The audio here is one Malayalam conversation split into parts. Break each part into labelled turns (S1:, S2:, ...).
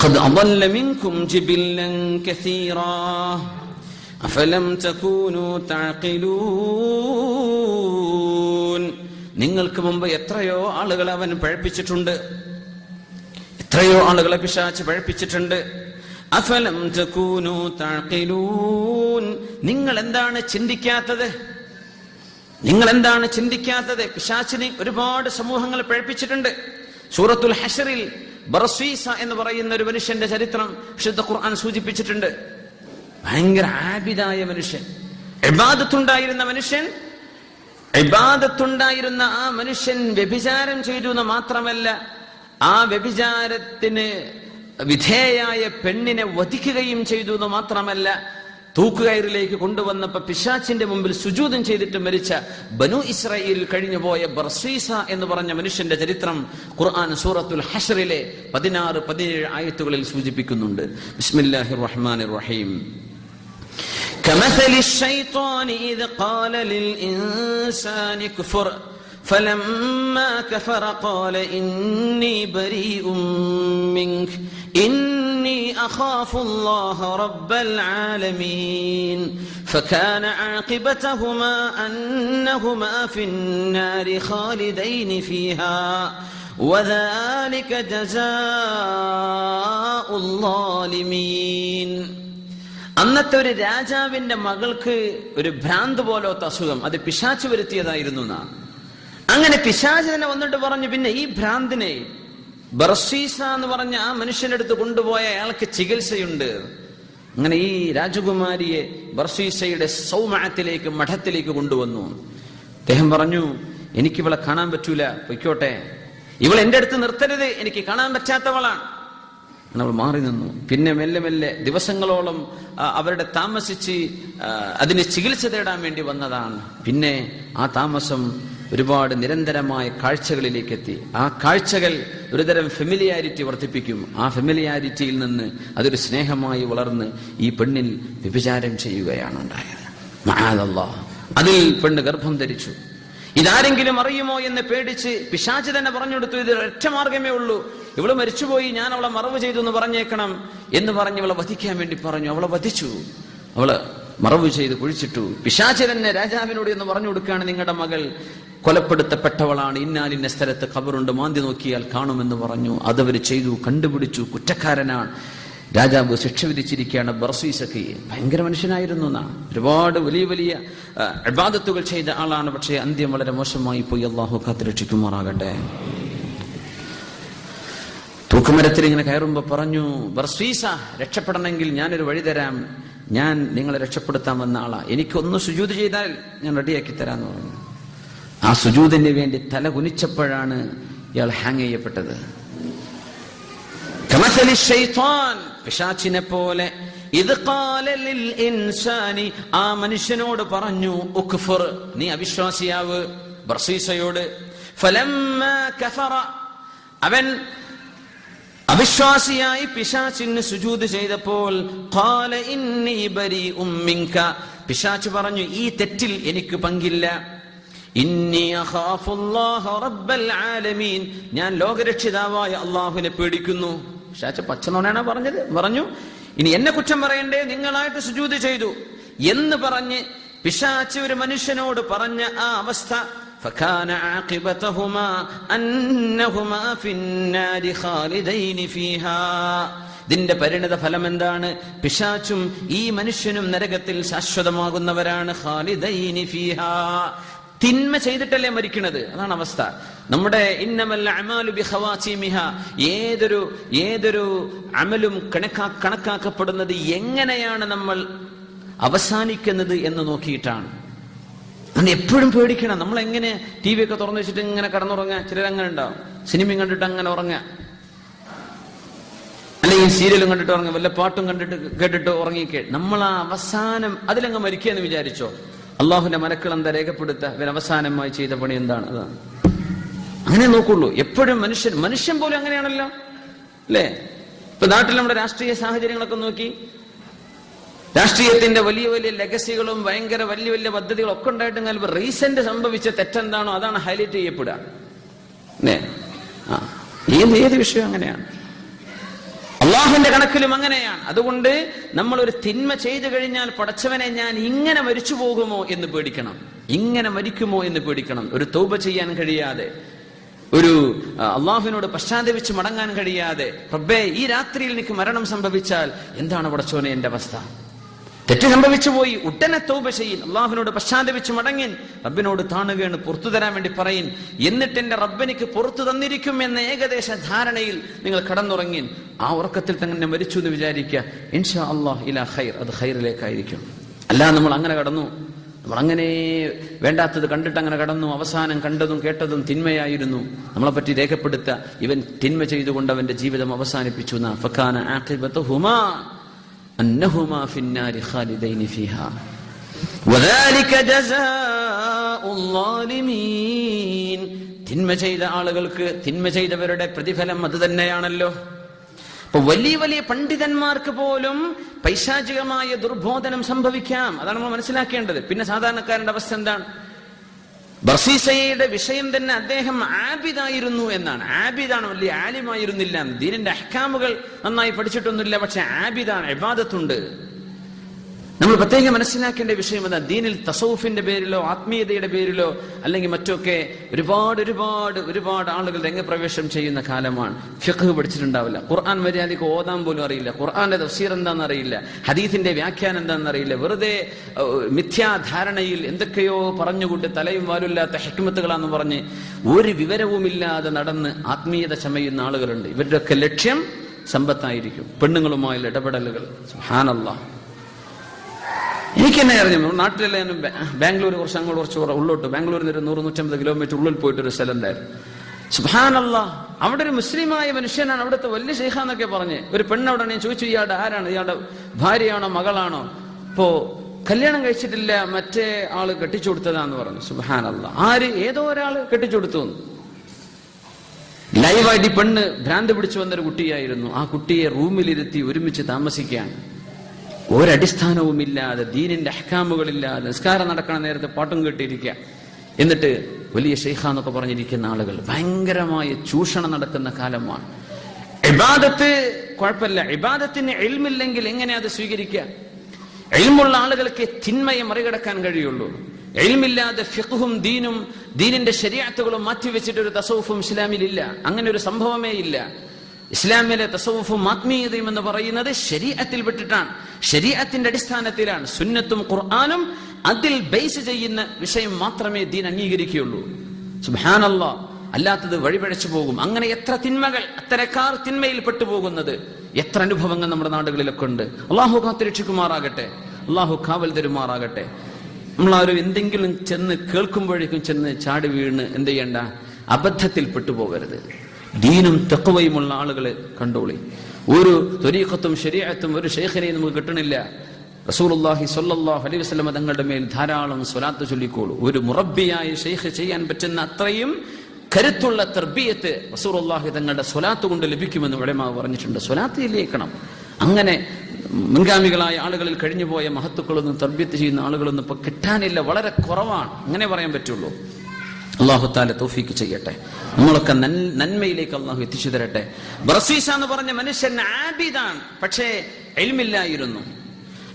S1: لقد أضل منكم جبلا كثيرا أفلم تكونوا تعقلون നിങ്ങൾക്ക് മുമ്പ് എത്രയോ ആളുകളെ അവൻ പഴപ്പിച്ചിട്ടുണ്ട് എത്രയോ ആളുകളെ പിശാച്ച് പഴപ്പിച്ചിട്ടുണ്ട് അഫലം തകൂനു തഅഖിലൂൻ നിങ്ങൾ എന്താണ് ചിന്തിക്കാത്തത് നിങ്ങൾ എന്താണ് ചിന്തിക്കാത്തത് പിശാച്ചിനെ ഒരുപാട് സമൂഹങ്ങൾ പഴപ്പിച്ചിട്ടുണ്ട് സൂറത്തുൽ ഹഷറിൽ ബറസ്വീസ എന്ന് പറയുന്ന ഒരു മനുഷ്യന്റെ ചരിത്രം വിശുദ്ധ ഖുർആൻ സൂചിപ്പിച്ചിട്ടുണ്ട്. ഭയങ്കര ആബിദായ മനുഷ്യൻ. എബാദത്തുണ്ടായിരുന്ന മനുഷ്യൻ എബാദത്തുണ്ടായിരുന്ന ആ മനുഷ്യൻ വ്യഭിചാരം ചെയ്തു എന്ന് മാത്രമല്ല ആ വ്യഭിചാരത്തിന് വിധേയായ പെണ്ണിനെ വധിക്കുകയും ചെയ്തു എന്ന് മാത്രമല്ല തൂക്കുകയറിലേക്ക് കൊണ്ടുവന്നപ്പോ പിശാച്ചിന്റെ മുമ്പിൽ സുജൂതം ചെയ്തിട്ട് മരിച്ച ബനു ഇസ്രായേൽ കഴിഞ്ഞുപോയ ബർസീസ എന്ന് പറഞ്ഞ മനുഷ്യന്റെ ചരിത്രം ഖുർആൻ സൂറത്തുൽ ഹഷറിലെ പതിനാറ് പതിനേഴ് ആയത്തുകളിൽ സൂചിപ്പിക്കുന്നുണ്ട് ബിസ്മില്ലാഹിർ റഹ്മാനിർ റഹീം كمثل الشيطان إذ قال للإنسان كفر فلما كفر قال إني بريء منك إني أخاف الله رب العالمين فكان عاقبتهما أنهما في النار خالدين فيها وذلك جزاء الظالمين അന്നത്തെ ഒരു രാജാവിന്റെ മകൾക്ക് ഒരു ഭ്രാന്ത് പോലത്തെ അസുഖം അത് പിശാച്ച് വരുത്തിയതായിരുന്നു എന്നാ അങ്ങനെ പിശാച്ച് തന്നെ വന്നിട്ട് പറഞ്ഞു പിന്നെ ഈ ഭ്രാന്തിനെ ബർസീസ എന്ന് പറഞ്ഞ ആ മനുഷ്യനെടുത്ത് കൊണ്ടുപോയ അയാൾക്ക് ചികിത്സയുണ്ട്. അങ്ങനെ ഈ രാജകുമാരിയെ ബർസീസയുടെ സൗമാനത്തിലേക്ക് മഠത്തിലേക്ക് കൊണ്ടുവന്നു. അദ്ദേഹം പറഞ്ഞു എനിക്ക് ഇവളെ കാണാൻ പറ്റൂല പൊയ്ക്കോട്ടെ. ഇവൾ എന്റെ അടുത്ത് നിർത്തരുത് എനിക്ക് കാണാൻ പറ്റാത്തവളാണ്. അവൾ മാറി നിന്നു. പിന്നെ മെല്ലെ മെല്ലെ ദിവസങ്ങളോളം അവരുടെ താമസിച്ച് അതിന് ചികിത്സ തേടാൻ വേണ്ടി വന്നതാണ്. പിന്നെ ആ താമസം ഒരുപാട് നിരന്തരമായ കാഴ്ചകളിലേക്ക് എത്തി ആ കാഴ്ചകൾ ഒരുതരം ഫെമിലിയാരിറ്റി വർദ്ധിപ്പിക്കും. ആ ഫെമിലിയാരിറ്റിയിൽ നിന്ന് അതൊരു സ്നേഹമായി വളർന്ന് ഈ പെണ്ണിൽ വ്യഭിചാരം ചെയ്യുകയാണ് ഉണ്ടായത്. അതിൽ പെണ്ണ് ഗർഭം ധരിച്ചു. ഇതാരെങ്കിലും അറിയുമോ എന്ന് പേടിച്ച് പിശാച്ച് തന്നെ പറഞ്ഞു കൊടുത്തു ഇത് ഒറ്റ മാർഗമേ ഉള്ളൂ. ഇവൾ മരിച്ചുപോയി ഞാൻ അവളെ മറവ് ചെയ്തു എന്ന് പറഞ്ഞേക്കണം എന്ന് പറഞ്ഞ് അവളെ വധിക്കാൻ വേണ്ടി പറഞ്ഞു. അവളെ വധിച്ചു. അവൾ മറവ് ചെയ്ത് കുഴിച്ചിട്ടു. പിശാച്ച് തന്നെ രാജാവിനോട് എന്ന് പറഞ്ഞു കൊടുക്കുകയാണ് നിങ്ങളുടെ മകൾ. കൊലപ്പെടുത്തപ്പെട്ടവളാണ്. ഇന്നാലിന്ന സ്ഥലത്ത് ഖബറുണ്ട്. മാന്തി നോക്കിയാൽ കാണുമെന്ന് പറഞ്ഞു. അതവർ ചെയ്തു. കണ്ടുപിടിച്ചു. കുറ്റക്കാരനാണ്. രാജാവ് ശിക്ഷ വിധിച്ചിരിക്കുകയാണ്. ബർസീസക്ക് ഭയങ്കര മനുഷ്യനായിരുന്നു എന്നാണ് ഒരുപാട് വലിയ വലിയ അബാദത്തുകൾ ചെയ്ത ആളാണ്. പക്ഷേ അന്ത്യം വളരെ മോശമായി പോയി. അള്ളാഹു കാത്തിരക്ഷിക്കുമാറാകട്ടെ. തൂക്കുമരത്തിൽ ഇങ്ങനെ കയറുമ്പോൾ പറഞ്ഞു ബർസീസ രക്ഷപ്പെടണമെങ്കിൽ ഞാനൊരു വഴി തരാം. ഞാൻ നിങ്ങളെ രക്ഷപ്പെടുത്താൻ വന്ന ആളാ. എനിക്കൊന്ന് സുജൂത് ചെയ്താൽ ഞാൻ റെഡിയാക്കി തരാന്ന് പറഞ്ഞു. ആ സുജൂതിന് വേണ്ടി തല കുനിച്ചപ്പോഴാണ് ഇയാൾ ഹാങ് ചെയ്യപ്പെട്ടത്. പിശാച്ചിനെ പോലെ ഇത് ഇൻസാനി. ആ മനുഷ്യനോട് പറഞ്ഞു ഉഖ്ഫർ നീ അവിശ്വാസിയാവ് ബർസീസയോട്. അവൻ അവിശ്വാസിയായി പിശാച്ചിന് സുജൂത് ചെയ്തപ്പോൾ പിശാച്ച് പറഞ്ഞു ഈ തെറ്റിൽ എനിക്ക് പങ്കില്ല. ഞാൻ ലോകരക്ഷിതാവായ അള്ളാഹുവിനെ പേടിക്കുന്നു പിശാച്ച് പച്ചനോനാണ് പറഞ്ഞത് പറഞ്ഞു ഇനി എന്നെ കുറ്റം പറയണ്ടേ നിങ്ങളായിട്ട് സുജൂത് ചെയ്തു എന്ന് പറഞ്ഞ് പിശാച്ച് ഒരു മനുഷ്യനോട് പറഞ്ഞ ആ അവസ്ഥ فكان عاقبتهما أنهما في النار خالدين فيها ഇതിന്റെ പരിണിത ഫലം എന്താണ് പിശാച്ചും ഈ മനുഷ്യനും നരകത്തിൽ ശാശ്വതമാകുന്നവരാണ് ഖാലിദൈനി ഫീഹാ തിന്മ ചെയ്തിട്ടല്ലേ മരിക്കണത്? അതാണ് അവസ്ഥ. നമ്മുടെ ഏതൊരു ഏതൊരു അമലും കണക്കാ കണക്കാക്കപ്പെടുന്നത് എങ്ങനെയാണ് നമ്മൾ അവസാനിക്കുന്നത് എന്ന് നോക്കിയിട്ടാണ്. അത് എപ്പോഴും പേടിക്കണം. നമ്മൾ എങ്ങനെ ടി വി ഒക്കെ തുറന്നു വെച്ചിട്ട് ഇങ്ങനെ കടന്നുറങ്ങുക? ചിലരങ്ങനെ ഉണ്ടാവും. സിനിമയും കണ്ടിട്ട് അങ്ങനെ ഉറങ്ങുക. അല്ലെങ്കിൽ സീരിയലും കണ്ടിട്ട് ഉറങ്ങുക. വല്ല പാട്ടും കണ്ടിട്ട് കേട്ടിട്ട് ഉറങ്ങിക്കേ. നമ്മൾ ആ അവസാനം അതിലങ്ങ് മരിക്കുക എന്ന് വിചാരിച്ചോ? എന്താ രേഖപ്പെടുത്തുക. ഇവൻ അവസാനമായി ചെയ്ത പണി എന്താണ്? അതാണ്. അങ്ങനെ നോക്കുള്ളൂ. എപ്പോഴും മനുഷ്യൻ മനുഷ്യൻ പോലും അങ്ങനെയാണല്ലോ. അല്ലേ? ഇപ്പൊ നാട്ടിൽ നമ്മുടെ രാഷ്ട്രീയ സാഹചര്യങ്ങളൊക്കെ നോക്കി. രാഷ്ട്രീയത്തിന്റെ വലിയ വലിയ ലെഗസികളും ഭയങ്കര വലിയ വലിയ പദ്ധതികളും ഒക്കെ ഉണ്ടായിട്ടും റീസെന്റ് സംഭവിച്ച തെറ്റെന്താണോ അതാണ് ഹൈലൈറ്റ് ചെയ്യപ്പെടുക. ഏത് ഏത് വിഷയം അങ്ങനെയാണ്? അള്ളാഹു കണക്കിലും അങ്ങനെയാണ്. അതുകൊണ്ട് നമ്മൾ ഒരു തിന്മ ചെയ്തു കഴിഞ്ഞാൽ പടച്ചവനെ ഞാൻ ഇങ്ങനെ മരിച്ചു പോകുമോ എന്ന് പേടിക്കണം. ഇങ്ങനെ മരിക്കുമോ എന്ന് പേടിക്കണം. ഒരു തൗബ ചെയ്യാൻ കഴിയാതെ ഒരു അള്ളാഹുവിനോട് പശ്ചാത്തപിച്ച് മടങ്ങാൻ കഴിയാതെ റബ്ബേ ഈ രാത്രിയിൽ എനിക്ക് മരണം സംഭവിച്ചാൽ എന്താണ് പടച്ചോനെ എന്റെ അവസ്ഥ? തെറ്റ് സംഭവിച്ചു പോയി. ഉടനെ തൗബ ചെയ്യൻ അള്ളാഹുവിനോട് പശ്ചാത്തപിച്ച് മടങ്ങിൻ റബ്ബിനോട് താണുകയാണ് പുറത്തു തരാൻ വേണ്ടി പറയിൻ എന്നിട്ട് എന്റെ റബ്ബെനിക്ക് പുറത്തു തന്നിരിക്കും എന്ന ഏകദേശ ധാരണയിൽ നിങ്ങൾ കടന്നുറങ്ങിൻ ആ ഉറക്കത്തിൽ തന്നെ മരിച്ചു എന്ന് വിചാരിക്കുക ഇൻഷാ അള്ളാഹ് ഇല ഖൈർ. അത് ഖൈറിലേക്കായിരിക്കും. അല്ല നമ്മൾ അങ്ങനെ കടന്നു. നമ്മൾ അങ്ങനെ വേണ്ടാത്തത് കണ്ടിട്ട് അങ്ങനെ കടന്നു. അവസാനം കണ്ടതും കേട്ടതും തിന്മയായിരുന്നു. നമ്മളെ പറ്റി രേഖപ്പെടുത്ത. ഇവൻ തിന്മ ചെയ്തുകൊണ്ട് അവന്റെ ജീവിതം അവസാനിപ്പിച്ചു എന്നാ. ഫക്കാന في النار ഫിന്നാരി فيها وذلك ജസാഉൽ ളാലിമീൻ തിന്മ ചെയ്ത ആളുകൾക്ക് തിന്മ ചെയ്തവരുടെ പ്രതിഫലം അത് തന്നെയാണല്ലോ. അപ്പൊ വലിയ വലിയ പണ്ഡിതന്മാർക്ക് പോലും പൈശാചികമായ ദുർബോധനം സംഭവിക്കാം. അതാണ് നമ്മൾ മനസ്സിലാക്കേണ്ടത്. പിന്നെ സാധാരണക്കാരന്റെ അവസ്ഥ എന്താണ്? ബർസീസയുടെ വിഷയം തന്നെ അദ്ദേഹം ആബിദായിരുന്നു എന്നാണ്. ആബിദാണ് വലിയ ആലിമായിരുന്നില്ല. ദീനിന്റെ അഹ്കാമുകൾ നന്നായി പഠിച്ചിട്ടൊന്നുമില്ല പക്ഷെ ആബിദാണ് ഇബാദത്തുണ്ട്. നമ്മൾ പ്രത്യേകം മനസ്സിലാക്കേണ്ട വിഷയം എന്താ ദീനിൽ തസൌഫിന്റെ പേരിലോ ആത്മീയതയുടെ പേരിലോ അല്ലെങ്കിൽ മറ്റൊക്കെ ഒരുപാട് ഒരുപാട് ഒരുപാട് ആളുകൾ രംഗപ്രവേശം ചെയ്യുന്ന കാലമാണ്. ഫിഖ് പഠിച്ചിട്ടുണ്ടാവില്ല. ഖുർആൻ മര്യാദയ്ക്ക് ഓതാൻ പോലും അറിയില്ല. ഖുർആന്റെ തഫ്സീർ എന്താണെന്ന് അറിയില്ല. ഹദീഫിന്റെ വ്യാഖ്യാനം എന്താണെന്ന് അറിയില്ല. വെറുതെ മിഥ്യാധാരണയിൽ എന്തൊക്കെയോ പറഞ്ഞുകൊണ്ട് തലയും വാലുമില്ലാത്ത ഹെക്മത്തുകളാന്ന് പറഞ്ഞ് ഒരു വിവരവുമില്ലാതെ നടന്ന് ആത്മീയത ചമയുന്ന ആളുകളുണ്ട്. ഇവരുടെയൊക്കെ ലക്ഷ്യം സമ്പത്തായിരിക്കും. പെണ്ണുങ്ങളുമായുള്ള ഇടപെടലുകൾ. സുബ്ഹാനല്ലാഹ്. എനിക്ക് തന്നെ അറിഞ്ഞു. നാട്ടിലെ ബാംഗ്ലൂർ കുറച്ച് അങ്ങോട്ട് കുറച്ച് കുറ- ഉള്ളോട്ട്. ബാംഗ്ലൂരിൽ നിന്ന് ഒരു നൂറ് നൂറ്റമ്പത് കിലോമീറ്റർ ഉള്ളിൽ പോയിട്ട് ഒരു സ്ഥലം ഉണ്ടായിരുന്നു സുഹാനല്ല അവിടെ ഒരു മുസ്ലിമായ മനുഷ്യനാണ് അവിടുത്തെ വലിയ ഷെയ്ഖാന്നൊക്കെ പറഞ്ഞ്. ഒരു പെണ്ണവിടെ ഞാൻ ചോദിച്ചു ഇയാളുടെ ആരാണ്? ഇയാളുടെ ഭാര്യയാണോ? മകളാണോ? ഇപ്പോ കല്യാണം കഴിച്ചിട്ടില്ല. മറ്റേ ആൾ കെട്ടിച്ചു കൊടുത്തതാന്ന് പറഞ്ഞു. സുഹാനല്ല ആര്? ഏതോ ഒരാൾ കെട്ടിച്ചു കൊടുത്തു. ലൈവായിട്ട് ഈ പെണ്ണ് ഭ്രാന്ത് പിടിച്ചു വന്നൊരു കുട്ടിയായിരുന്നു. ആ കുട്ടിയെ റൂമിലിരുത്തി ഒരുമിച്ച് താമസിക്കുകയാണ്. ഒരടിസ്ഥാനവുമില്ലാതെ ദീനിന്റെ അഹ്കാമുകളില്ലാതെ നിസ്കാരം നടക്കണ നേരത്തെ പാട്ടും കേട്ടിരിക്കുക. എന്നിട്ട് വലിയ ഷെയ്ഖ എന്നൊക്കെ പറഞ്ഞിരിക്കുന്ന ആളുകൾ ഭയങ്കരമായ ചൂഷണം നടക്കുന്ന കാലമാണ്. ഇബാദത്ത് കുഴപ്പമില്ല. ഇബാദത്തിന് എൽമില്ലെങ്കിൽ എങ്ങനെ അത് സ്വീകരിക്കുക? എൽമുള്ള ആളുകൾക്ക് തിന്മയെ മറികടക്കാൻ കഴിയുള്ളൂ. എൽമില്ലാതെ ഫിഖും ദീനും ദീനിന്റെ ശരിയാത്തുകളും മാറ്റിവെച്ചിട്ട് ഒരു തസവുഫും ഇസ്ലാമിലില്ല. അങ്ങനെ ഒരു സംഭവമേ ഇല്ല. ഇസ്ലാമിലെ തസവുഫും ആത്മീയതയും എന്ന് പറയുന്നത് ശരീഅത്തിൽ വിട്ടിട്ടാണ് ശരീഅത്തിന്റെ അടിസ്ഥാനത്തിലാണ് സുന്നത്തും ഖുർആാനും അതിൽ ബേസ് ചെയ്യുന്ന വിഷയം മാത്രമേ ദീൻ അംഗീകരിക്കുകയുള്ളൂ. സുബാനല്ലാ അല്ലാത്തത് വഴിപഴച്ചു പോകും. അങ്ങനെ എത്ര തിന്മകൾ അത്തരക്കാർ തിന്മയിൽ പെട്ടുപോകുന്നത്. എത്ര അനുഭവങ്ങൾ നമ്മുടെ നാടുകളിലൊക്കെ ഉണ്ട്. അള്ളാഹു കാത്തിരക്ഷിക്കുമാറാകട്ടെ അള്ളാഹു കാവൽ തരുമാറാകട്ടെ. നമ്മളാരും എന്തെങ്കിലും ചെന്ന് കേൾക്കുമ്പോഴേക്കും ചെന്ന് ചാടി വീണ് എന്ത് ചെയ്യണ്ട? അബദ്ധത്തിൽ പെട്ടുപോകരുത്. ദീനും തെക്കുവയുമുള്ള ആളുകളെ കണ്ടോളി. ഒരു ത്വരീഖത്തും ശരീരത്തും ഒരു ഷെയ്ഖിനെയും നമുക്ക് കിട്ടണില്ല. റസൂലുള്ളാഹി സ്വല്ലല്ലാഹു അലൈഹി വസ്ലമ തങ്ങളുടെ മേൽ ധാരാളം സ്വലാത്ത് ചൊല്ലിക്കോളൂ. ഒരു മുറബിയായ ഷെയ്ഖ് ചെയ്യാൻ പറ്റുന്ന അത്രയും കരുത്തുള്ള തർബീയത്ത് റസൂലുള്ളാഹി തങ്ങളുടെ സ്വലാത്ത് കൊണ്ട് ലഭിക്കുമെന്ന് ഉലമാവ് പറഞ്ഞിട്ടുണ്ട്. സ്വലാത്ത് ചൊല്ലിയേക്കണം. അങ്ങനെ മുൻഗാമികളായ ആളുകളിൽ കഴിഞ്ഞുപോയ മഹത്തുക്കളൊന്നും തർബീത്ത് ചെയ്യുന്ന ആളുകളൊന്നും ഇപ്പൊ കിട്ടാനില്ല. വളരെ കുറവാണ്. അങ്ങനെ പറയാൻ പറ്റുള്ളൂ. അള്ളാഹു താല തൗഫീക്ക് ചെയ്യട്ടെ. നമ്മളൊക്കെ നന്മയിലേക്ക് അള്ളാഹു എത്തിച്ചു തരട്ടെ ബ്രസീസ എന്ന് പറഞ്ഞ മനുഷ്യൻ ആബിദാണ് പക്ഷേ എൽമില്ലായിരുന്നു.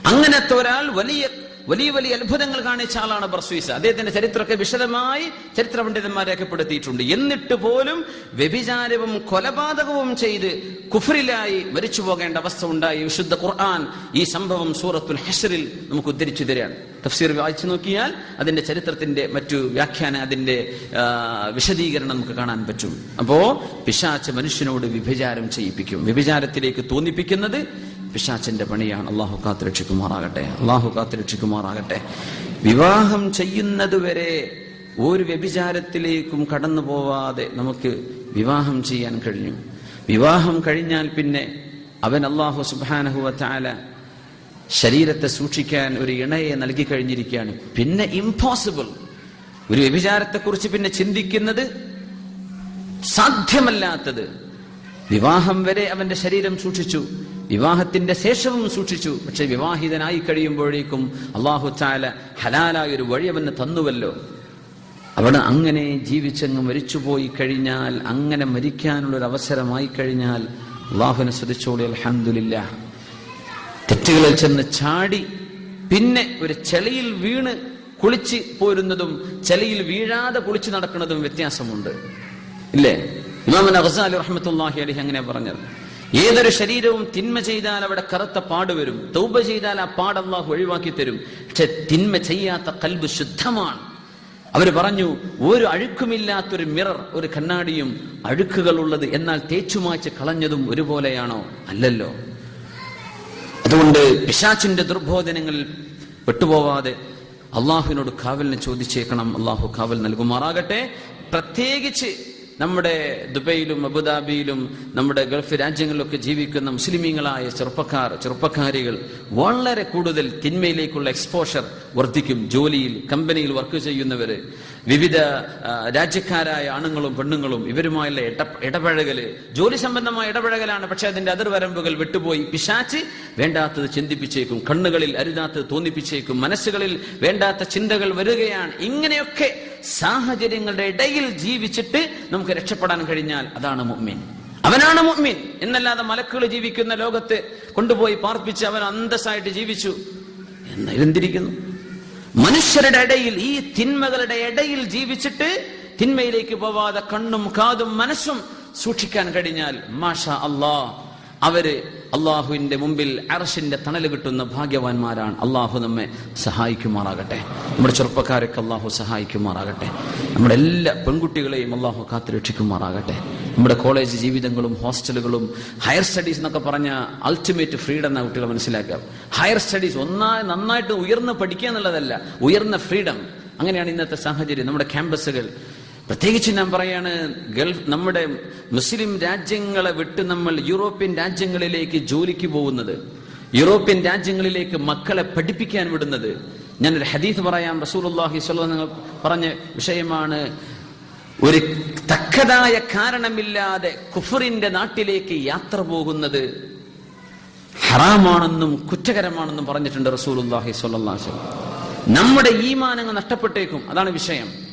S1: അങ്ങനത്തെ ഒരാൾ വലിയ വലിയ വലിയ അത്ഭുതങ്ങൾ കാണിച്ച ആളാണ് ബർസൂയിസ്. അദ്ദേഹത്തിന്റെ ചരിത്രമൊക്കെ വിശദമായി ചരിത്ര പണ്ഡിതന്മാർ രേഖപ്പെടുത്തിയിട്ടുണ്ട് എന്നിട്ട് പോലും വ്യഭിചാരവും കൊലപാതകവും ചെയ്ത് കുഫറിലായി മരിച്ചു പോകേണ്ട അവസ്ഥ ഉണ്ടായി. വിശുദ്ധ ഖുർആൻ ഈ സംഭവം സൂറത്തുൽ ഹഷറിൽ നമുക്ക് ഉദ്ധരിച്ചു തരികയാണ്. തഫ്സീർ വായിച്ചു നോക്കിയാൽ അതിന്റെ ചരിത്രത്തിന്റെ മറ്റു വ്യാഖ്യാന അതിന്റെ വിശദീകരണം നമുക്ക് കാണാൻ പറ്റും. അപ്പോ പിശാച്ച് മനുഷ്യനോട് വ്യഭിചാരം ചെയ്യിപ്പിക്കും. വ്യഭിചാരത്തിലേക്ക് തോന്നിപ്പിക്കുന്നത് പിശാച്ചിന്റെ പണിയാണ്. അള്ളാഹു കാത്തുരക്ഷിക്കുമാറാകട്ടെ അള്ളാഹു കാത്തുരക്ഷിക്കുമാറാകട്ടെ വിവാഹം ചെയ്യുന്നതുവരെ ഒരു വ്യഭിചാരത്തിലേക്കും കടന്നു പോവാതെ നമുക്ക് വിവാഹം ചെയ്യാൻ കഴിഞ്ഞു. വിവാഹം കഴിഞ്ഞാൽ പിന്നെ അവൻ അള്ളാഹു സുബാനഹുവ ചാല ശരീരത്തെ സൂക്ഷിക്കാൻ ഒരു ഇണയെ നൽകി കഴിഞ്ഞിരിക്കുകയാണ്. പിന്നെ ഇംപോസിബിൾ ഒരു വ്യഭിചാരത്തെക്കുറിച്ച് പിന്നെ ചിന്തിക്കുന്നത് സാധ്യമല്ലാത്തത്. വിവാഹം വരെ അവന്റെ ശരീരം സൂക്ഷിച്ചു. വിവാഹത്തിന്റെ ശേഷവും സൂക്ഷിച്ചു. പക്ഷെ വിവാഹിതനായി കഴിയുമ്പോഴേക്കും അള്ളാഹു ചാല ഹലാലായ ഒരു വഴി അവന് തന്നുവല്ലോ. അവിടെ അങ്ങനെ ജീവിച്ചങ്ങ് മരിച്ചുപോയി കഴിഞ്ഞാൽ അങ്ങനെ മരിക്കാനുള്ള ഒരു അവസരമായി കഴിഞ്ഞാൽ അള്ളാഹുവിനെ ശ്രദ്ധിച്ചോളി അലഹമില്ല തെറ്റുകളിൽ ചെന്ന് ചാടി പിന്നെ ഒരു ചെളിയിൽ വീണ് കുളിച്ച് പോരുന്നതും ചെളിയിൽ വീഴാതെ കുളിച്ച് നടക്കുന്നതും വ്യത്യാസമുണ്ട്. ഇല്ലേ? ഇമാമൻ അഹസാലി റഹ്മത്തുല്ലാഹി അലി അങ്ങനെ പറഞ്ഞത്. ഏതൊരു ശരീരവും തിന്മ ചെയ്താൽ അവിടെ കറുത്ത പാട് വരും. തൗബ ചെയ്താൽ ആ പാട് അള്ളാഹു ഒഴിവാക്കി തരും. പക്ഷെ തിന്മ ചെയ്യാത്ത കൽബ് ശുദ്ധമാണ്. അവർ പറഞ്ഞു ഒരു അഴുക്കുമില്ലാത്തൊരു മിറർ ഒരു കണ്ണാടിയും അഴുക്കുകൾ ഉള്ളത് എന്നാൽ തേച്ചുമാച്ച് കളഞ്ഞതും ഒരുപോലെയാണോ? അല്ലല്ലോ. അതുകൊണ്ട് പിശാച്ചിന്റെ ദുർബോധനങ്ങളിൽ പെട്ടുപോവാതെ അള്ളാഹുവിനോട് കാവലിനെ ചോദിച്ചേക്കണം. അള്ളാഹു കാവൽ നൽകുമാറാകട്ടെ. പ്രത്യേകിച്ച് നമ്മുടെ ദുബൈയിലും അബുദാബിയിലും നമ്മുടെ ഗൾഫ് രാജ്യങ്ങളിലൊക്കെ ജീവിക്കുന്ന മുസ്ലിമീങ്ങളായ ചെറുപ്പക്കാർ ചെറുപ്പക്കാരികൾ വളരെ കൂടുതൽ തിന്മയിലേക്കുള്ള എക്സ്പോഷർ വർദ്ധിക്കും. ജോലിയിൽ കമ്പനിയിൽ വർക്ക് ചെയ്യുന്നവര് വിവിധ രാജ്യക്കാരായ ആണുങ്ങളും പെണ്ണുങ്ങളും ഇവരുമായുള്ള ഇട ഇടപഴകൽ ജോലി സംബന്ധമായ ഇടപഴകലാണ്. പക്ഷെ അതിന്റെ അതിർവരമ്പുകൾ വിട്ടുപോയി. പിശാച്ച് വേണ്ടാത്തത് ചിന്തിപ്പിച്ചേക്കും. കണ്ണുകളിൽ അരുതാത്തത് തോന്നിപ്പിച്ചേക്കും. മനസ്സുകളിൽ വേണ്ടാത്ത ചിന്തകൾ വരികയാണ്. ഇങ്ങനെയൊക്കെ സാഹചര്യങ്ങളുടെ ഇടയിൽ ജീവിച്ചിട്ട് നമുക്ക് രക്ഷപ്പെടാൻ കഴിഞ്ഞാൽ അതാണ് മുഅ്മിൻ. അവനാണ് മുഅ്മിൻ. എന്നല്ലാതെ മലക്കുകൾ ജീവിക്കുന്ന ലോകത്ത് കൊണ്ടുപോയി പാർപ്പിച്ച് അവൻ അന്തസ്സായിട്ട് ജീവിച്ചു എന്നിരുന്നിരിക്കുന്നു മനുഷ്യരുടെ ഇടയിൽ ഈ തിന്മകളുടെ ഇടയിൽ ജീവിച്ചിട്ട് തിന്മയിലേക്ക് പോവാതെ കണ്ണും കാതും മനസ്സും സൂക്ഷിക്കാൻ കഴിഞ്ഞാൽ മാഷ അല്ലാ അവർ അള്ളാഹുവിന്റെ മുമ്പിൽ അറഷിന്റെ തണൽ കിട്ടുന്ന ഭാഗ്യവാന്മാരാണ്. അള്ളാഹു നമ്മെ സഹായിക്കുമാറാകട്ടെ. നമ്മുടെ ചെറുപ്പക്കാരൊക്കെ അള്ളാഹു സഹായിക്കുമാറാകട്ടെ. നമ്മുടെ എല്ലാ പെൺകുട്ടികളെയും അള്ളാഹു കാത്തുരക്ഷിക്കുമാറാകട്ടെ. നമ്മുടെ കോളേജ് ജീവിതങ്ങളും ഹോസ്റ്റലുകളും ഹയർ സ്റ്റഡീസ് എന്നൊക്കെ പറഞ്ഞ അൾട്ടിമേറ്റ് ഫ്രീഡം എന്ന കുട്ടികൾ മനസ്സിലാക്കുക. ഹയർ സ്റ്റഡീസ് ഒന്നായി നന്നായിട്ട് ഉയർന്ന് പഠിക്കുക എന്നുള്ളതല്ല ഉയർന്ന ഫ്രീഡം അങ്ങനെയാണ് ഇന്നത്തെ സാഹചര്യം. നമ്മുടെ ക്യാമ്പസുകൾ പ്രത്യേകിച്ച് ഞാൻ പറയാണ് ഗൾഫ് നമ്മുടെ മുസ്ലിം രാജ്യങ്ങളെ വിട്ട് നമ്മൾ യൂറോപ്യൻ രാജ്യങ്ങളിലേക്ക് ജോലിക്ക് പോകുന്നത് യൂറോപ്യൻ രാജ്യങ്ങളിലേക്ക് മക്കളെ പഠിപ്പിക്കാൻ വിടുന്നത്. ഞാനൊരു ഹദീസ് പറയാം അലൈഹി പറഞ്ഞ വിഷയമാണ്. ഒരു തക്കതായ കാരണമില്ലാതെ കുഫറിന്റെ നാട്ടിലേക്ക് യാത്ര പോകുന്നത് ഹറാമാണെന്നും കുറ്റകരമാണെന്നും പറഞ്ഞിട്ടുണ്ട് അലൈഹി വസല്ലം. നമ്മുടെ ഈമാനങ്ങൾ നഷ്ടപ്പെട്ടേക്കും അതാണ് വിഷയം.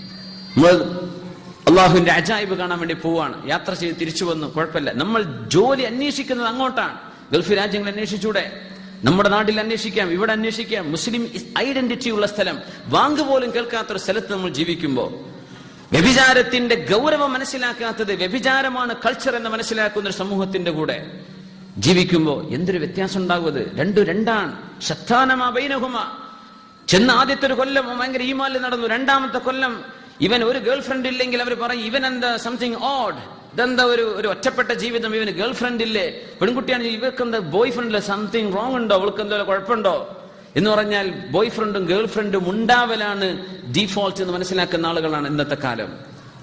S1: അള്ളാഹുവിന്റെ അജായിബ് കാണാൻ വേണ്ടി പോവാണ്. യാത്ര ചെയ്ത് തിരിച്ചു വന്നു. കുഴപ്പമില്ല. നമ്മൾ ജോലി അന്വേഷിക്കുന്നത് അങ്ങോട്ടാണ്. ഗൾഫ് രാജ്യങ്ങൾ അന്വേഷിച്ചൂടെ? നമ്മുടെ നാട്ടിൽ അന്വേഷിക്കാം ഇവിടെ അന്വേഷിക്കാം. മുസ്ലിം ഐഡന്റിറ്റി ഉള്ള സ്ഥലം. വാങ്ക് പോലും കേൾക്കാത്തൊരു സ്ഥലത്ത് നമ്മൾ ജീവിക്കുമ്പോൾ വ്യഭിചാരത്തിന്റെ ഗൗരവം മനസ്സിലാക്കാത്തത് വ്യഭിചാരമാണ് കൾച്ചർ എന്ന് മനസ്സിലാക്കുന്ന ഒരു സമൂഹത്തിന്റെ കൂടെ ജീവിക്കുമ്പോൾ എന്തൊരു വ്യത്യാസം ഉണ്ടാകുന്നത് രണ്ടു രണ്ടാണ്. ശത്താനമാ ബൈനഹുമ. ചെന്ന ആദ്യത്തെ ഒരു കൊല്ലം ഭയങ്കര ഈമാലിൽ നടന്നു. രണ്ടാമത്തെ കൊല്ലം ഇവൻ ഒരു ഗേൾ ഫ്രണ്ട് ഇല്ലെങ്കിൽ അവർ പറയും ഇവൻ എന്താ സംതിങ് ഓഡ് ഇതെന്താ ഒരു ഒരു ഒറ്റപ്പെട്ട ജീവിതം ഇവന് ഗേൾ ഫ്രണ്ട് ഇല്ലേ? പെൺകുട്ടിയാണെങ്കിൽ ഇവർക്ക് എന്താ ബോയ് ഫ്രണ്ടിൽ സംതിങ് റോങ് ഉണ്ടോ? അവൾക്ക് എന്തോ കുഴപ്പമുണ്ടോ? എന്ന് പറഞ്ഞാൽ ബോയ് ഫ്രണ്ടും ഗേൾ ഫ്രണ്ടും ഉണ്ടാവലാണ് ഡീഫോൾട്ട് എന്ന് മനസ്സിലാക്കുന്ന ആളുകളാണ് ഇന്നത്തെ കാലം.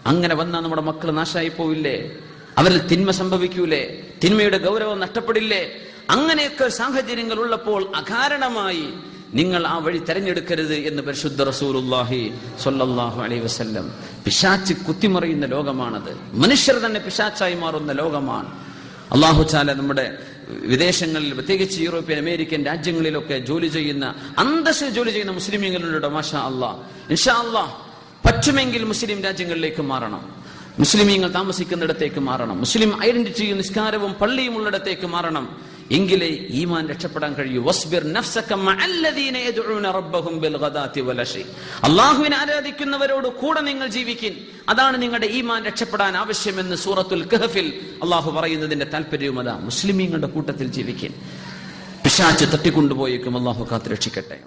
S1: അങ്ങനെ വന്നാൽ നമ്മുടെ മക്കൾ നാശമായി പോവില്ലേ? അവരിൽ തിന്മ സംഭവിക്കൂലേ? തിന്മയുടെ ഗൗരവം നഷ്ടപ്പെടില്ലേ? അങ്ങനെയൊക്കെ സാഹചര്യങ്ങൾ ഉള്ളപ്പോൾ അകാരണമായി നിങ്ങൾ ആ വഴി തെരഞ്ഞെടുക്കരുത് എന്ന് പരിശുദ്ധ റസൂലുള്ളാഹി സ്വല്ലല്ലാഹു അലൈഹി വസല്ലം പിശാച്ച് കുത്തിമറിയുന്ന ലോകമാണത്. മനുഷ്യർ തന്നെ പിശാച്ചായി മാറുന്ന ലോകമാണ്. അള്ളാഹു ചാല നമ്മുടെ വിദേശങ്ങളിൽ പ്രത്യേകിച്ച് യൂറോപ്യൻ അമേരിക്കൻ രാജ്യങ്ങളിലൊക്കെ ജോലി ചെയ്യുന്ന അന്തസ് ജോലി ചെയ്യുന്ന മുസ്ലിമീങ്ങളുടെ മാഷാ അള്ളാഹ് ഇൻഷാ അള്ളാഹ് പറ്റുമെങ്കിൽ മുസ്ലിം രാജ്യങ്ങളിലേക്ക് മാറണം. മുസ്ലിമീങ്ങൾ താമസിക്കുന്നിടത്തേക്ക് മാറണം. മുസ്ലിം ഐഡന്റിറ്റിയും നിസ്കാരവും പള്ളിയും ഉള്ളിടത്തേക്ക് മാറണം. എങ്കിലേ ഈമാൻ രക്ഷപ്പെടാൻ കഴിയൂ. വസ്ബിർ അല്ലാഹുവിനെ ആരാധിക്കുന്നവരോട് കൂടെ നിങ്ങൾ ജീവിക്കിൻ. അതാണ് നിങ്ങളുടെ ഈമാൻ രക്ഷപ്പെടാൻ ആവശ്യമെന്ന് സൂറത്തുൽ കഹഫിൽ അള്ളാഹു പറയുന്നതിന്റെ താല്പര്യവും അതാ. മുസ്ലിമീങ്ങളുടെ കൂട്ടത്തിൽ ജീവിക്കിൻ. പിശാച്ച് തട്ടിക്കൊണ്ടുപോയേക്കും. അള്ളാഹു കാത്ത് രക്ഷിക്കട്ടെ